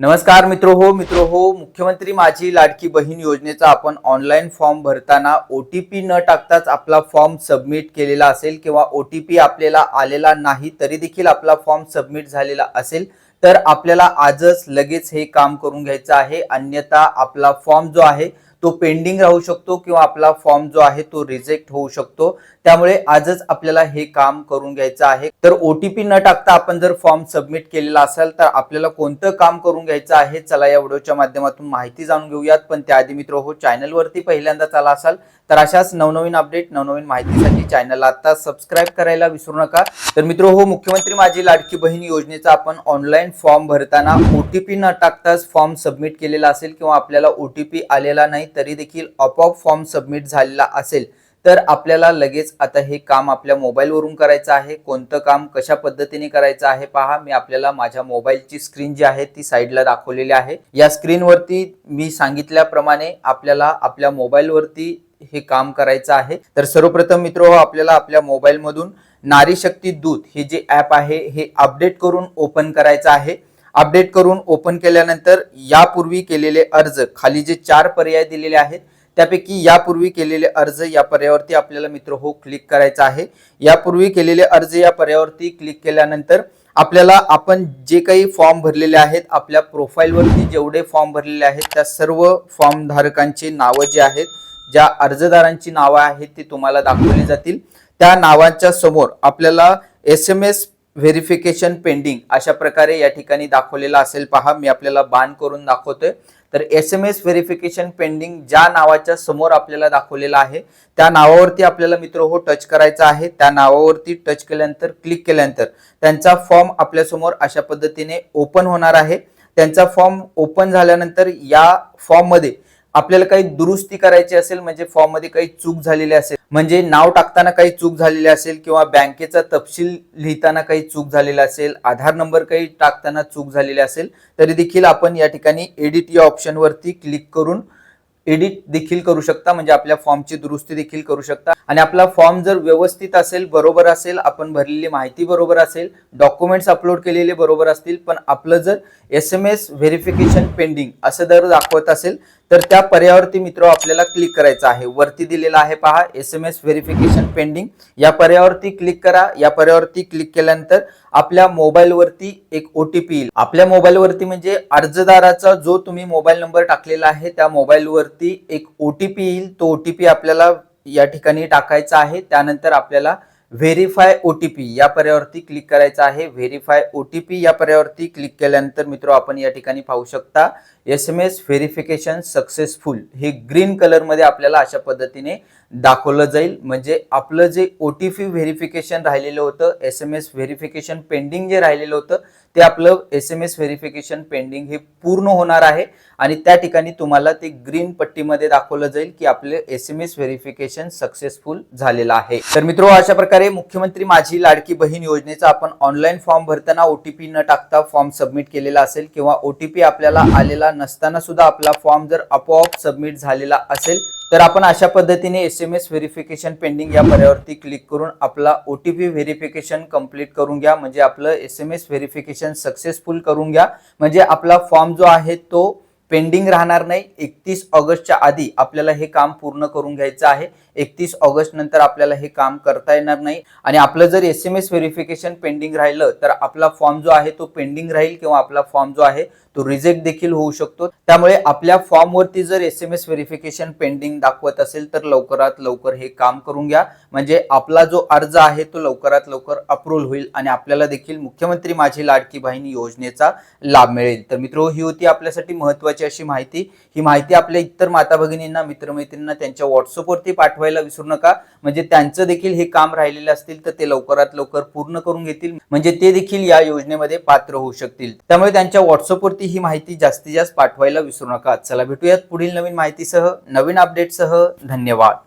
नमस्कार मित्र हो मित्र हो. मुख्यमंत्री माझी लाडकी बहीण योजनेचा आपण ऑनलाईन फॉर्म भरताना ओ टी पी न टाकताच आपला फॉर्म सबमिट केलेला असेल किंवा ओ टी पी आपल्याला आलेला नाही तरी देखील आपला फॉर्म सबमिट झालेला असेल तर आपल्याला आजच लगेच हे काम करून घ्यायचं आहे. अन्यथा आपला फॉर्म जो आहे तो पेंडिंग राहू शकतो किंवा आपला फॉर्म जो आहे तो रिजेक्ट होऊ शकतो. त्यामुळे आजच आपल्याला हे काम करून घ्यायचं आहे. तर ओटीपी न टाकता आपण जर फॉर्म सबमिट केलेला असेल तर आपल्याला कोणतं काम करून घ्यायचं आहे? चला या व्हिडिओच्या माध्यमातून माहिती जाणून घेऊयात. पण त्याआधी मित्र हो चॅनलवरती पहिल्यांदा आला असाल तर अशाच नवनवीन अपडेट नवनवीन माहितीसाठी चॅनलला आता सबस्क्राईब करायला विसरू नका. तर मित्र हो मुख्यमंत्री माझी लाडकी बहीण योजनेचा आपण ऑनलाईन फॉर्म भरताना ओटीपी न टाकताच फॉर्म सबमिट केलेला असेल किंवा आपल्याला ओटीपी आलेला नाही तरी देखील आपोआप फॉर्म सबमिट झालेला असेल तर आपल्याला लगेच आता हे काम आपल्या मोबाईलवरून करायचं आहे. कोणतं काम कशा पद्धतीने करायचं आहे पहा. मी आपल्याला माझ्या मोबाईलची स्क्रीन जी आहे ती साईडला दाखवलेली आहे. या स्क्रीनवरती मी सांगितल्याप्रमाणे आपल्याला आपल्या मोबाईलवरती हे काम करायचं आहे. तर सर्वप्रथम मित्र हो, आपल्याला आपल्या मोबाईलमधून नारी शक्ती दूत हे जे ॲप आहे हे अपडेट करून ओपन करायचं आहे. अपडेट करून ओपन केल्यानंतर यापूर्वी केलेले अर्ज खाली जे चार पर्याय दिलेले आहेत त्यापैकी यापूर्वी केलेले अर्ज या पर्यायावरती आपल्याला मित्र हो क्लिक करायचा आहे. यापूर्वी केलेले अर्ज या पर्यायावरती क्लिक केल्यानंतर आपल्याला आपण जे काही फॉर्म भरलेले आहेत आपल्या प्रोफाईलवरती जेवढे फॉर्म भरलेले आहेत त्या सर्व फॉर्म धारकांची नावं जी आहेत ज्या अर्जदारांची नावं आहेत ती तुम्हाला दाखवली जातील. त्या नावांच्या समोर आपल्याला S M S verification pending अशा प्रकारे या ठिकाणी दाखवलेला असेल. पहा मी आपल्याला बाण करून दाखवतोय. तर S M S verification pending ज्या नावाच्या समोर आपल्याला दाखवलेलं आहे त्या नावावरती आपल्याला मित्र हो टच करायचा आहे. त्या नावावरती टच केल्यानंतर क्लिक केल्यानंतर त्यांचा फॉर्म आपल्यासमोर अशा पद्धतीने ओपन होणार आहे. त्यांचा फॉर्म ओपन झाल्यानंतर या फॉर्ममध्ये आपल्याला काही दुरुस्ती करायची असेल म्हणजे फॉर्ममध्ये काही चूक झालेली असेल म्हणजे नाव टाकताना काही चूक झालेली असेल किंवा बँकेचा तपशील लिहिताना काही चूक झालेला असेल आधार नंबर काही टाकताना चूक झालेली असेल तरी देखील आपण या ठिकाणी एडिट या ऑप्शनवरती क्लिक करून एडिट देखील करू शकता म्हणजे आपल्या फॉर्मची दुरुस्ती देखील करू शकता. आणि आपला फॉर्म जर व्यवस्थित असेल बरोबर असेल आपण भरलेली माहिती बरोबर असेल डॉक्युमेंट्स अपलोड केलेले बरोबर असतील पण आपलं जर S M S verification pending असं जर दाखवत असेल तर त्या पर्यावरती मित्र आपल्याला क्लिक करायचं आहे. वरती दिलेला आहे पहा S M S verification pending या पर्यावरती क्लिक करा. या पर्यावरती क्लिक केल्यानंतर आपल्या मोबाईलवरती एक ओ टी पी येईल. आपल्या मोबाईलवरती म्हणजे अर्जदाराचा जो तुम्ही मोबाईल नंबर टाकलेला आहे त्या मोबाईलवरती एक ओ टी पी येईल. तो ओ टी पी आपल्याला या ठिकाणी टाकायचा आहे. त्यानंतर आपल्याला व्हेरीफाय ओ टी पी या पर्यावरती क्लिक करायचं आहे. व्हेरीफाय ओ टी पी या पर्यावरती क्लिक केल्यानंतर मित्र आपण या ठिकाणी पाहू शकता S M S verification successful हे ग्रीन कलरमध्ये आपल्याला अशा पद्धतीने दाखवलं जाईल. म्हणजे आपलं जे ओ टी पी व्हेरिफिकेशन राहिलेलं होतं S M S verification pending जे राहिलेलं होतं ते आपलं S M S verification pending हे पूर्ण होणार आहे. आणि त्या ठिकाणी तुम्हाला ते ग्रीन पट्टीमध्ये दाखवलं जाईल की आपले S M S verification successful झालेलं आहे. तर मित्र अशा प्रकारे मुख्यमंत्री माझी लाडकी बहीण योजनेचा आपण ऑनलाईन फॉर्म भरताना ओटीपी न टाकता फॉर्म सबमिट केलेला असेल किंवा ओटीपी आपल्याला आलेला नसताना सुद्धा आपला फॉर्म जर आपोआप सबमिट झालेला असेल तर आपण अशा पद्धतीने S M S verification pending या पर्यावरती क्लिक करून आपला O T P verification complete करून घ्या. म्हणजे आपलं S M S verification successful करून घ्या. म्हणजे आपला फॉर्म जो आहे तो पेंडिंग राहणार नाही. एकतीस ऑगस्टच्या आधी आपल्याला हे काम पूर्ण करून घ्यायचं आहे. एकतीस ऑगस्ट नंतर आपल्याला हे काम करता येणार नाही. आणि आपलं जर S M S verification pending राहिलं तर आपला फॉर्म जो आहे तो पेंडिंग राहील किंवा आपला फॉर्म जो आहे तो रिजेक्ट देखील होऊ शकतो. त्यामुळे आपल्या फॉर्मवरती जर S M S verification pending दाखवत असेल तर लवकरात लवकर हे काम करून घ्या. म्हणजे आपला जो अर्ज आहे तो लवकरात लवकर अप्रूव्ह होईल आणि आपल्याला देखील मुख्यमंत्री माझी लाडकी बहीण योजनेचा लाभ मिळेल. तर मित्र ही होती आपल्यासाठी महत्वाची महत्वाची अशी माहिती. ही माहिती आपल्या इतर माता भगिनींना मित्रमैत्रिणींना त्यांच्या व्हॉट्सअपवरती पाठवायला विसरू नका. म्हणजे त्यांचं देखील हे काम राहिलेले असतील तर ते लवकरात लवकर पूर्ण करून घेतील. म्हणजे ते देखील या योजनेमध्ये पात्र होऊ शकतील. त्यामुळे त्यांच्या व्हॉट्सअपवरती ही माहिती जास्तीत जास्त पाठवायला विसरू नका. चला भेटूयात पुढील नवीन माहितीसह नवीन अपडेटसह धन्यवाद.